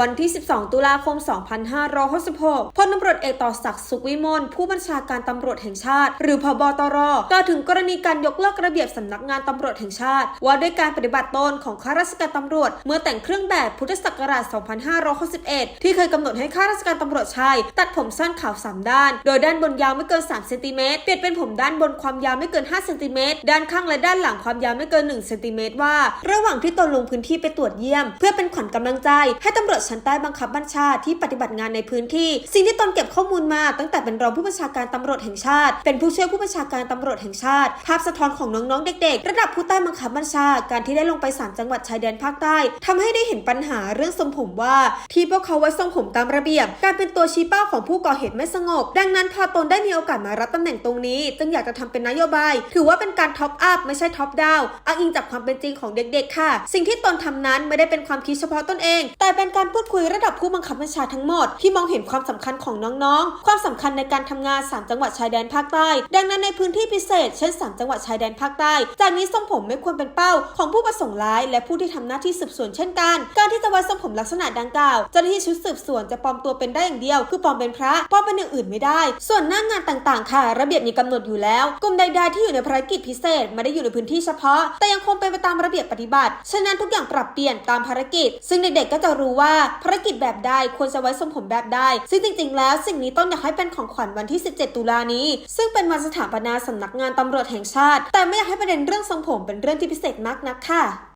วันที่ 12 ตุลาคม 2566พลตำรวจเอกต่อศักดิ์สุขวิมลผู้บัญชาการตำรวจแห่งชาติ หรือพบตรกล่าวถึงกรณีการยกเลิกระเบียบสำนักงานตำรวจแห่งชาติ ว่าด้วยการปฏิบัติตนของข้าราชการตำรวจ เมื่อแต่งเครื่องแบบพุทธศักราช 2561 ที่เคยกำหนดให้ข้าราชการตำรวจชาย ตัดผมสั้นขาวสามด้าน โดยด้านบนยาวไม่เกิน 3 เซนติเมตรเปลี่ยนเป็นผมด้านบนความยาวไม่เกิน 5 เซนติเมตรด้านข้างและด้านหลังความยาวไม่เกิน 1 เซนติเมตรว่า ระหว่างที่ตนลงพื้นที่ไปตรวจเยี่ยม เพื่อเป็นขวัญกำลังใจให้ตำรวจชั้นใต้บังคับบัญชาที่ปฏิบัติงานในพื้นที่ สิ่งที่ตนเก็บข้อมูลมาตั้งแต่เป็นรองผู้บัญชาการตำรวจแห่งชาติ เป็นผู้ช่วยผู้บัญชาการตำรวจแห่งชาติ ภาพสะท้อนของน้องๆเด็กๆ ระดับผู้ใต้บังคับบัญชาการที่ได้ลงไปสามจังหวัดชายแดนภาคใต้ทำให้ได้เห็นปัญหาเรื่องทรงผมว่า ที่พวกเขาไว้ทรงผมตามระเบียบ การเป็นตัวชี้เป้าของผู้ก่อเหตุไม่สงบ ดังนั้นพอตนได้มีโอกาสมารับตำแหน่งตรงนี้ จึงอยากจะทำเป็นนโยบาย ถือว่าเป็นการท็อปอัพไม่ใช่ท็อปดาวอ้างอิงจากความเป็นจริงของเด็ก ๆ ค่ะ สิ่งที่ตนทำนั้นไม่ได้เป็นความคิดเฉพาะตนเอง แต่เป็นการพูดคุยระดับผู้บังคับบัญชาทั้งหมด ที่มองเห็นความสำคัญของน้องๆ ความสำคัญในการทำงาน 3 จังหวัดชายแดนภาคใต้ ดังนั้นในพื้นที่พิเศษ เช่น 3 จังหวัดชายแดนภาคใต้ จากนี้ทรงผมไม่ควรเป็นเป้าของผู้ประสงค์ร้าย และผู้ที่ทำหน้าที่สืบสวนเช่นกัน การที่จะไว้ทรงผมลักษณะดังกล่าวเจ้าหน้าที่ชุดสืบสวนจะปลอมตัวเป็นได้อย่างเดียว คือปลอมเป็นพระปลอมเป็นอย่างอื่นไม่ได้ ส่วนหน้างานต่างๆ ค่ะ ระเบียบมีกำหนดอยู่แล้ว กลุ่มใดๆที่อยู่ในภารกิจพิเศษไม่ได้อยู่ในพื้นที่เฉพาะ แต่ยังคงเป็นไปตามระเบียบปฏิบัติ ฉะนั้นทุกอย่างปรับเปลี่ยนตามภารกิจ ซึ่งเด็กๆก็จะรู้ว่าภารกิจแบบใดควรจะไว้ทรงผมแบบใดซึ่งจริง ๆ แล้วสิ่งนี้ต้นอยากให้เป็นของขวัญวันที่ 17 ตุลานี้ ซึ่งเป็นวันสถาปนาสำนักงานตำรวจแห่งชาติ แต่ไม่อยากให้ประเด็นเรื่องทรงผมเป็นเรื่องที่พิเศษมากนักค่ะ